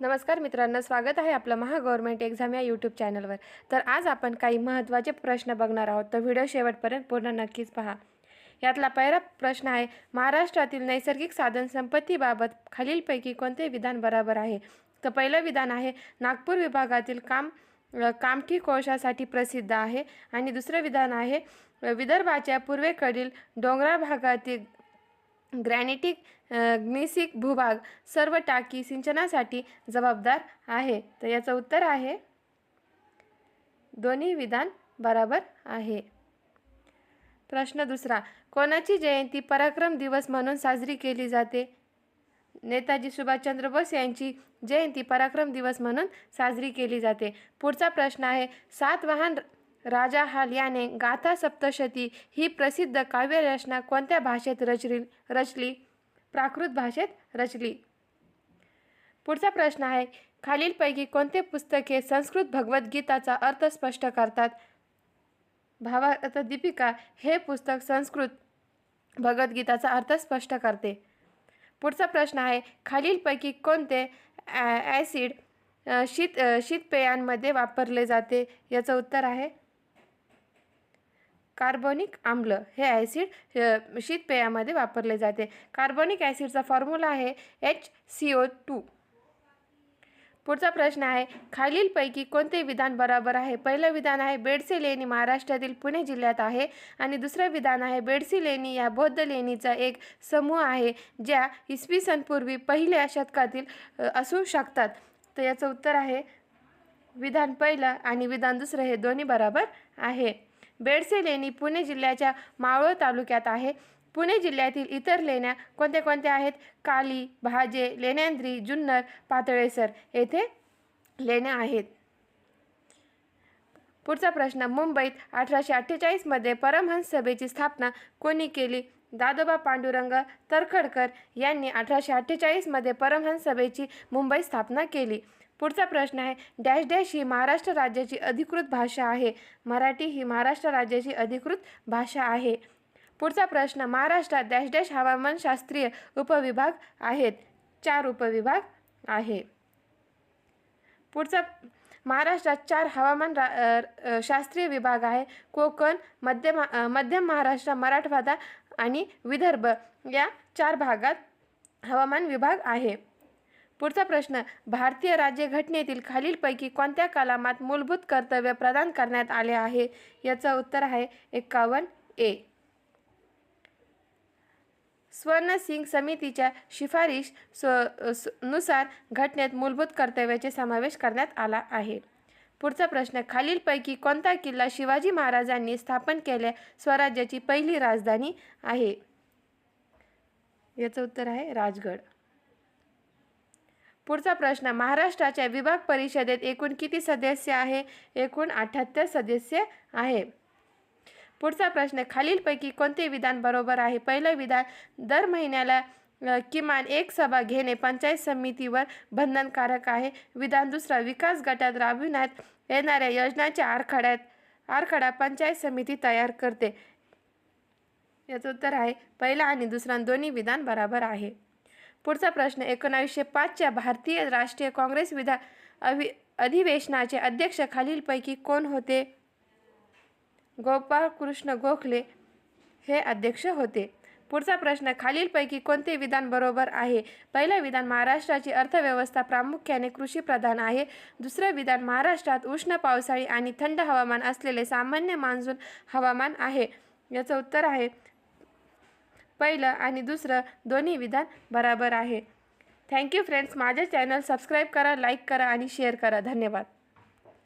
नमस्कार मित्रांनो स्वागत आहे आपलं महागव्हर्नमेंट एक्झाम या यूट्यूब चॅनलवर. तर आज आपण काही महत्त्वाचे प्रश्न बघणार आहोत. तर व्हिडिओ शेवटपर्यंत पूर्ण नक्कीच पहा. यातला पहिला प्रश्न आहे महाराष्ट्रातील नैसर्गिक साधन संपत्तीबाबत खालीलपैकी कोणते विधान बरोबर आहे? तर पहिलं विधान आहे नागपूर विभागातील काम कामठी कोळशासाठी प्रसिद्ध आहे. आणि दुसरं विधान आहे विदर्भाच्या पूर्वेकडील डोंगराळ भागातील ग्रॅनिटिक ग्निसिक भूभाग सर्व टाकी सिंचनासाठी जबाबदार आहे. तर याचं उत्तर आहे दोन्ही विधान बराबर आहे. प्रश्न दुसरा कोणाची जयंती पराक्रम दिवस म्हणून साजरी केली जाते? नेताजी सुभाषचंद्र बोस यांची जयंती पराक्रम दिवस म्हणून साजरी केली जाते. पुढचा प्रश्न आहे सातवाहन राजा हाल याने गाथा सप्तशती ही प्रसिद्ध काव्यरचना कोणत्या भाषेत रचली रचली? प्राकृत भाषेत रचली. पुढचा प्रश्न आहे खालीलपैकी कोणते पुस्तके संस्कृत भगवद्गीताचा अर्थ स्पष्ट करतात? भावार्थ दीपिका हे पुस्तक संस्कृत भगवद्गीताचा अर्थ स्पष्ट करते. पुढचा प्रश्न आहे खालीलपैकी कोणते ॲ- ॲसिड शीत शीतपेयांमध्ये वापरले जाते? याचं उत्तर आहे कार्बोनिक आम्ल हे ॲसिड शीतपेयामध्ये वापरले जाते. कार्बोनिक ॲसिडचा फॉर्म्युला आहे एच सी ओ टू. पुढचा प्रश्न आहे खालीलपैकी कोणते विधान बरोबर आहे? पहिलं विधान आहे बेडसे लेणी महाराष्ट्रातील पुणे जिल्ह्यात आहे आणि दुसरं विधान आहे बेडसी लेणी या बौद्ध लेणीचा एक समूह आहे ज्या इसवी सनपूर्वी पहिल्या शतकातील असू शकतात. तर याचं उत्तर आहे विधान पहिलं आणि विधान दुसरं हे दोन्ही बरोबर आहे. बेडसे लेणी पुणे जिल्ह्याच्या मावळ तालुक्यात आहे. पुणे जिल्ह्यातील इतर लेण्या कोणत्या कोणत्या आहेत? काली भाजे लेण्यांद्री जुन्नर पातळेसर येथे लेण्या आहेत. पुढचा प्रश्न मुंबईत अठराशे अठ्ठेचाळीसमध्ये परमहंस सभेची स्थापना कोणी केली? दादोबा पांडुरंग तरखडकर यांनी अठराशे अठ्ठेचाळीसमध्ये परमहंस सभेची मुंबईत स्थापना केली. पुढचा प्रश्न आहे डॅश डॅश ही महाराष्ट्र राज्याची अधिकृत भाषा आहे. मराठी ही महाराष्ट्र राज्याची अधिकृत भाषा आहे. पुढचा प्रश्न महाराष्ट्रात डॅश डॅश हवामानशास्त्रीय उपविभाग आहेत. चार उपविभाग आहे. पुढचा महाराष्ट्रात चार हवामान रा शास्त्रीय विभाग आहे. कोकण मध्य मा- मध्यम महाराष्ट्र मराठवाडा आणि विदर्भ या चार भागात हवामान विभाग आहे. पुढचा प्रश्न भारतीय राज्यघटनेतील खालीलपैकी कोणत्या कलामात मूलभूत कर्तव्य प्रदान करण्यात आले आहे? याचं उत्तर आहे एक्कावन्न ए. स्वर्ण सिंग समितीच्या शिफारिश स- नुसार घटनेत मूलभूत कर्तव्याचे समावेश करण्यात आला आहे. पुढचा प्रश्न खालीलपैकी कोणता किल्ला शिवाजी महाराजांनी स्थापन केल्या स्वराज्याची पहिली राजधानी आहे? याचं उत्तर आहे राजगड. पुढचा प्रश्न महाराष्ट्राच्या विभाग परिषदेत एकूण किती सदस्य आहे? एकूण अठ्ठ्याहत्तर सदस्य आहे. पुढचा प्रश्न खालीलपैकी कोणते विधान बरोबर आहे? पहिलं विधान दर महिन्याला किमान एक सभा घेणे पंचायत समितीवर बंधनकारक आहे. विधान दुसरा विकास गटात राबविण्यात येणाऱ्या योजनांच्या आराखड्यात आराखडा पंचायत समिती तयार करते. याचं उत्तर आहे पहिला आणि दुसरा दोन्ही विधान बरोबर आहे. पुढचा प्रश्न एकोणावीसशे पाचच्या भारतीय राष्ट्रीय काँग्रेस विधा अवि अधिवेशनाचे अध्यक्ष खालीलपैकी कोण होते? गोपाळ कृष्ण गोखले हे अध्यक्ष होते. पुढचा प्रश्न खालीलपैकी कोणते विधान बरोबर आहे? पहिलं विधान महाराष्ट्राची अर्थव्यवस्था प्रामुख्याने कृषीप्रधान आहे. दुसरं विधान महाराष्ट्रात उष्ण पावसाळी आणि थंड हवामान असलेले सामान्य मान्सून हवामान आहे. याचं उत्तर आहे पहिलं आणि दुसरं दोन्ही विधान बराबर आहे. थँक्यू फ्रेंड्स माझे चॅनल सबस्क्राईब करा लाईक करा आणि शेअर करा. धन्यवाद.